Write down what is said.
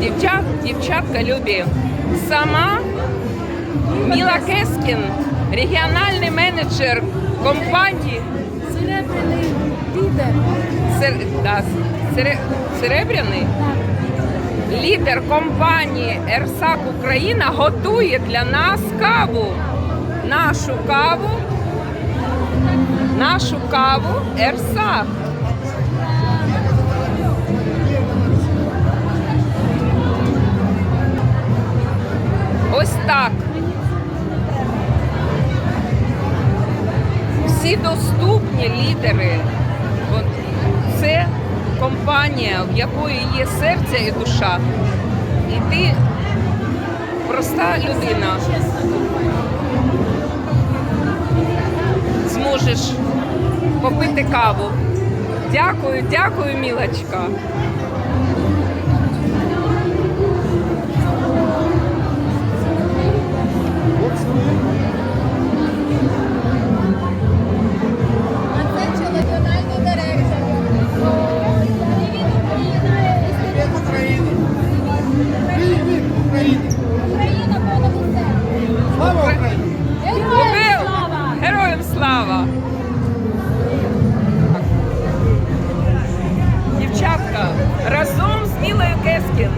Дівчат, дівчатка любі. Сама Міла Кескін, регіональний менеджер компанії Серебряний лідер. Сер... Да, сере... Серебряний. Лідер компанії Ерсак Україна готує для нас каву. Нашу каву. Нашу каву Ерсак. Так. Всі доступні лідери. Це компанія, в якої є серце і душа. І ти проста людина. Зможеш попити каву. Дякую, дякую, мілочка. разом з Нілою Кескін.